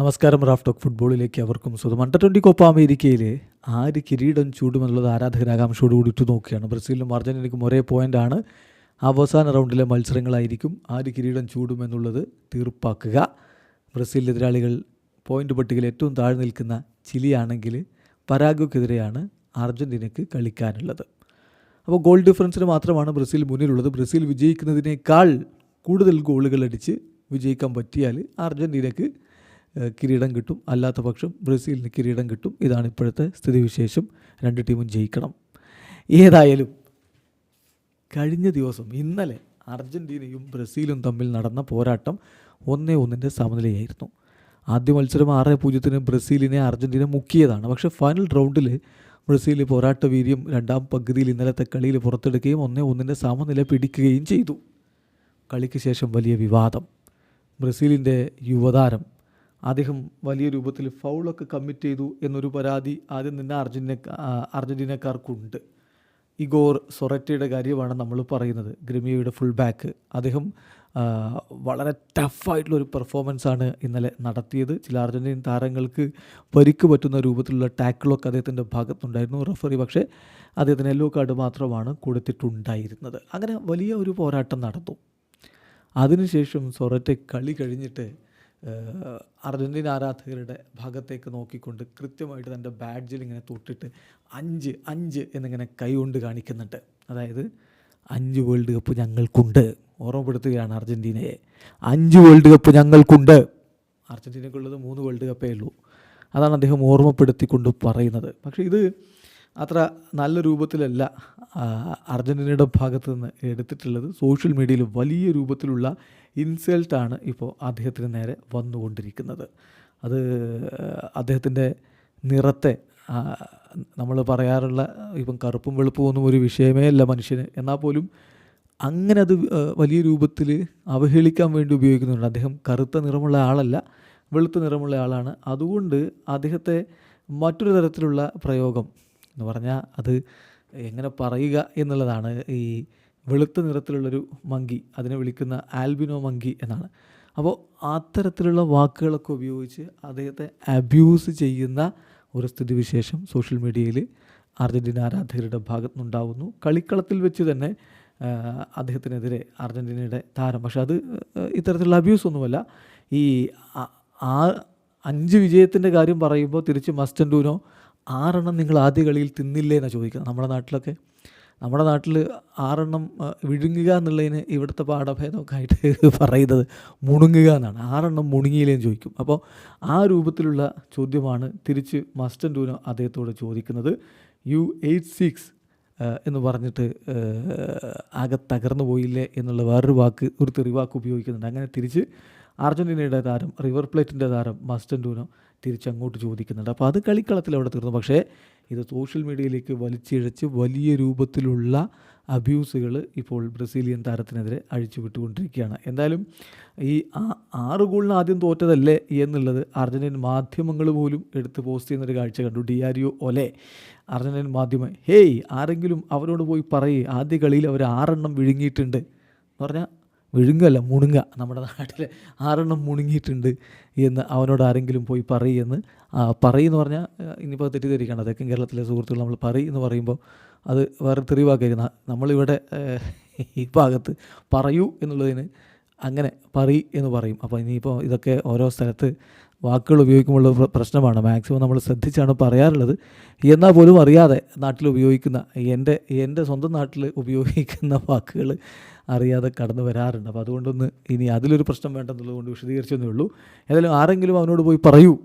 നമസ്കാരം Raf talk ഫുട്ബോളിലേക്ക് അവർക്കും സ്വന്തം അണ്ടർ ട്വന്റി കോപ്പ അമേരിക്കയിൽ ആര് കിരീടം ചൂടുമെന്നുള്ളത് ആരാധകർ കൂടി കൂടിയിട്ട് നോക്കുകയാണ്. ബ്രസീലിനും അർജന്റീനയ്ക്കും ഒരേ പോയിന്റാണ് അവസാന റൗണ്ടിലെ മത്സരങ്ങളായിരിക്കും ആര് കിരീടം ചൂടുമെന്നുള്ളത് തീർപ്പാക്കുക. ബ്രസീൽ എതിരാളികൾ പോയിന്റ് പട്ടികയിൽ ഏറ്റവും താഴെ നിൽക്കുന്ന ചിലിയാണെങ്കിൽ പരാഗ്വയ്ക്കെതിരെയാണ് അർജന്റീനയ്ക്ക് കളിക്കാനുള്ളത്. അപ്പോൾ ഗോൾ ഡിഫറൻസിന് മാത്രമാണ് ബ്രസീൽ മുന്നിലുള്ളത്. ബ്രസീൽ വിജയിക്കുന്നതിനേക്കാൾ കൂടുതൽ ഗോളുകൾ അടിച്ച് വിജയിക്കാൻ പറ്റിയാൽ അർജന്റീനയ്ക്ക് കിരീടം കിട്ടും. അല്ലാത്ത പക്ഷം ബ്രസീലിന് കിരീടം കിട്ടും. ഇതാണ് ഇപ്പോഴത്തെ സ്ഥിതിവിശേഷം. രണ്ട് ടീമും ജയിക്കണം. ഏതായാലും കഴിഞ്ഞ ദിവസം ഇന്നലെ അർജന്റീനയും ബ്രസീലും തമ്മിൽ നടന്ന പോരാട്ടം ഒന്നേ ഒന്നിന്റെ സമനിലയായിരുന്നു. ആദ്യ മത്സരം ആറ് പൂജ്യത്തിന് ബ്രസീലിനെ അർജന്റീന മുക്കിയതാണ്. പക്ഷേ ഫൈനൽ റൗണ്ടിൽ ബ്രസീൽ പോരാട്ട വീര്യം രണ്ടാം പകുതിയിൽ ഇന്നലത്തെ കളിയിൽ പുറത്തെടുക്കുകയും ഒന്നേ ഒന്നിന്റെ സമനില പിടിക്കുകയും ചെയ്തു. കളിക്ക് ശേഷം വലിയ വിവാദം. ബ്രസീലിന്റെ യുവതാരം അദ്ദേഹം വലിയ രൂപത്തിൽ ഫൗളൊക്കെ കമ്മിറ്റ് ചെയ്തു എന്നൊരു പരാതി ആദ്യം തന്നെ അർജന്റീന അർജന്റീനക്കാർക്കുണ്ട്. ഇഗോർ സൊററ്റയുടെ കാര്യമാണ് നമ്മൾ പറയുന്നത്. ഗ്രിമിയയുടെ ഫുൾ ബാക്ക് അദ്ദേഹം വളരെ ടഫായിട്ടുള്ളൊരു പെർഫോമൻസാണ് ഇന്നലെ നടത്തിയത്. ചില അർജന്റീൻ താരങ്ങൾക്ക് പരിക്ക് പറ്റുന്ന രൂപത്തിലുള്ള ടാക്കിളൊക്കെ അദ്ദേഹത്തിന്റെ ഭാഗത്തുണ്ടായിരുന്നു റഫറി പക്ഷേ അദ്ദേഹത്തിന് യെല്ലോ കാർഡ് മാത്രമാണ് കൊടുത്തിട്ടുണ്ടായിരുന്നത്. അങ്ങനെ വലിയ ഒരു പോരാട്ടം നടന്നു. അതിനുശേഷം സൊററ്റെ കളി കഴിഞ്ഞിട്ട് അർജന്റീന ആരാധകരുടെ ഭാഗത്തേക്ക് നോക്കിക്കൊണ്ട് കൃത്യമായിട്ട് തന്റെ ബാഡ്ജിൽ ഇങ്ങനെ തൊട്ടിട്ട് അഞ്ച് അഞ്ച് എന്നിങ്ങനെ കൈ കൊണ്ട് കാണിക്കുന്നുണ്ട്. അതായത് അഞ്ച് വേൾഡ് കപ്പ് ഞങ്ങൾക്കുണ്ട്. ഓർമ്മപ്പെടുത്തുകയാണ് അർജന്റീനയെ അഞ്ച് വേൾഡ് കപ്പ് ഞങ്ങൾക്കുണ്ട്. അർജന്റീനയ്ക്കുള്ളത് മൂന്ന് വേൾഡ് കപ്പേ ഉള്ളൂ. അതാണ് അദ്ദേഹം ഓർമ്മപ്പെടുത്തിക്കൊണ്ട് പറയുന്നത്. പക്ഷേ ഇത് അത്ര നല്ല രൂപത്തിലല്ല അർജന്റീനയുടെ ഭാഗത്ത് നിന്ന് എടുത്തിട്ടുള്ളത്. സോഷ്യൽ മീഡിയയിൽ വലിയ രൂപത്തിലുള്ള ഇൻസൾട്ടാണ് ഇപ്പോൾ അദ്ദേഹത്തിന് നേരെ വന്നുകൊണ്ടിരിക്കുന്നത്. അത് അദ്ദേഹത്തിന്റെ നിറത്തെ നമ്മൾ പറയാറുള്ള ഇപ്പം കറുപ്പും വെളുപ്പും ഒന്നും ഒരു വിഷയമേ അല്ല മനുഷ്യന്. എന്നാൽ പോലും അങ്ങനെ അത് വലിയ രൂപത്തിൽ അവഹേളിക്കാൻ വേണ്ടി ഉപയോഗിക്കുന്നുണ്ട്. അദ്ദേഹം കറുത്ത നിറമുള്ള ആളല്ല വെളുത്ത നിറമുള്ള ആളാണ്. അതുകൊണ്ട് അദ്ദേഹത്തെ മറ്റൊരു തരത്തിലുള്ള പ്രയോഗം എന്ന് പറഞ്ഞാൽ അത് എങ്ങനെ പറയുക എന്നുള്ളതാണ് ഈ വെളുത്ത നിറത്തിലുള്ളൊരു മങ്കി അതിനെ വിളിക്കുന്ന ആൽബിനോ മങ്കി എന്നാണ്. അപ്പോൾ അത്തരത്തിലുള്ള വാക്കുകളൊക്കെ ഉപയോഗിച്ച് അദ്ദേഹത്തെ അബ്യൂസ് ചെയ്യുന്ന ഒരു സ്ഥിതിവിശേഷം സോഷ്യൽ മീഡിയയിൽ അർജന്റീന ആരാധകരുടെ ഭാഗത്തു നിന്നുണ്ടാവുന്നു കളിക്കളത്തിൽ വെച്ച് തന്നെ അദ്ദേഹത്തിനെതിരെ അർജന്റീനയുടെ താരം. പക്ഷേ അത് ഇത്തരത്തിലുള്ള അബ്യൂസ് ഒന്നുമല്ല. ഈ ആ- അഞ്ച് വിജയത്തിന്റെ കാര്യം പറയുമ്പോൾ തിരിച്ച് മസ്റ്റൻഡൂനോ ആറെണ്ണം നിങ്ങൾ ആദ്യ കളിയിൽ തിന്നില്ലേ എന്നാണ് ചോദിക്കുന്നത് നമ്മുടെ നാട്ടിലൊക്കെ? നമ്മുടെ നാട്ടിൽ ആറെണ്ണം വിഴുങ്ങുക എന്നുള്ളതിന് ഇവിടുത്തെ പാഠഭേദമൊക്കെ ആയിട്ട് പറയുന്നത് മുണുങ്ങുക എന്നാണ്. ആറെണ്ണം മുണുങ്ങിയില്ലേന്ന് ചോദിക്കും. അപ്പോൾ ആ രൂപത്തിലുള്ള ചോദ്യമാണ് തിരിച്ച് മസ്റ്റൻ ടൂനോ അദ്ദേഹത്തോട് ചോദിക്കുന്നത്. യു എയ്റ്റ് സിക്സ് എന്ന് പറഞ്ഞിട്ട് ആകെ തകർന്നു പോയില്ലേ? എന്നുള്ള വേറൊരു വാക്ക് ഒരു തെറിവാക്ക് ഉപയോഗിക്കുന്നുണ്ട്. അങ്ങനെ തിരിച്ച് അർജന്റീനയുടെ താരം റിവർ പ്ലേറ്റിന്റെ താരം മസ്റ്റൻഡൂനോ തിരിച്ചങ്ങോട്ട് ചോദിക്കുന്നുണ്ട്. അപ്പോൾ അത് കളിക്കളത്തിൽ അവിടെ തീർന്നു. പക്ഷേ ഇത് സോഷ്യൽ മീഡിയയിലേക്ക് വലിച്ചിഴച്ച് വലിയ രൂപത്തിലുള്ള അബ്യൂസുകൾ ഇപ്പോൾ ബ്രസീലിയൻ താരത്തിനെതിരെ അഴിച്ചു വിട്ടുകൊണ്ടിരിക്കുകയാണ് എന്തായാലും ഈ ആ- ആറ് ഗോളിന് ആദ്യം തോറ്റതല്ലേ എന്നുള്ളത് അർജന്റീൻ മാധ്യമങ്ങൾ പോലും എടുത്ത് പോസ്റ്റ് ചെയ്യുന്നൊരു കാഴ്ച കണ്ടു. ഡിയാരിയോ ഒലെ അർജന്റീൻ മാധ്യമം ഹേയ് ആരെങ്കിലും അവരോട് പോയി പറയേ. ആദ്യ കളിയിൽ അവർ ആറെണ്ണം വിഴുങ്ങിയിട്ടുണ്ട്. എന്ന് പറഞ്ഞാൽ വിഴുങ്ങല്ല മുണുങ്ങ. നമ്മുടെ നാട്ടിൽ ആറെണ്ണം മുണുങ്ങിയിട്ടുണ്ട് എന്ന് അവനോട് ആരെങ്കിലും പോയി പറയുമെന്ന് ആ, പറയെന്ന് പറഞ്ഞാൽ ഇനിയിപ്പോൾ തെറ്റിദ്ധരിക്കണം തെക്കൻ കേരളത്തിലെ സുഹൃത്തുക്കൾ നമ്മൾ പറയുമെന്ന് പറയുമ്പോൾ അത് വേറെ തെറിവാക്കരുത് നമ്മളിവിടെ ഈ ഭാഗത്ത് പറയൂ എന്നുള്ളതിന് അങ്ങനെ പറി എന്ന് പറയും. അപ്പോൾ ഇനിയിപ്പോൾ ഇതൊക്കെ ഓരോ സ്ഥലത്ത് വാക്കുകൾ ഉപയോഗിക്കുമ്പോൾ പ്ര- പ്രശ്നമാണ്. മാക്സിമം നമ്മൾ ശ്രദ്ധിച്ചാണ് പറയാറുള്ളത്. എന്നാൽ പോലും അറിയാതെ നാട്ടിൽ ഉപയോഗിക്കുന്ന എന്റെ എന്റെ സ്വന്തം നാട്ടിൽ ഉപയോഗിക്കുന്ന വാക്കുകൾ അറിയാതെ കടന്നു വരാറുണ്ട്. അപ്പോൾ അതുകൊണ്ടൊന്ന് ഇനി അതിലൊരു പ്രശ്നം വേണ്ടെന്നുള്ളത് കൊണ്ട് വിശദീകരിച്ചതേ ഉള്ളൂ. ഏതായാലും ആരെങ്കിലും അവനോട് പോയി പറയൂ.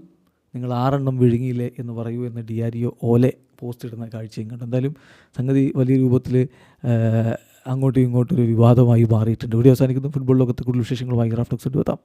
നിങ്ങൾ ആറെണ്ണം വിഴുങ്ങിയില്ലേ എന്ന് പറയൂ എന്ന് ഡി ആർ ഇ ഓലെ പോസ്റ്റ് ഇടുന്ന കാഴ്ചയും കണ്ടു. എന്തായാലും സംഗതി വലിയ രൂപത്തിൽ അങ്ങോട്ടും ഇങ്ങോട്ടും ഒരു വിവാദമായി മാറിയിട്ടുണ്ട്. ഇവിടെ അവസാനിക്കുന്നു. ഫുട്ബോൾ ലോകത്ത് കൂടുതൽ വിശേഷങ്ങളുമായി ഗ്രാഫ്റ്റോക്സ് എത്താം.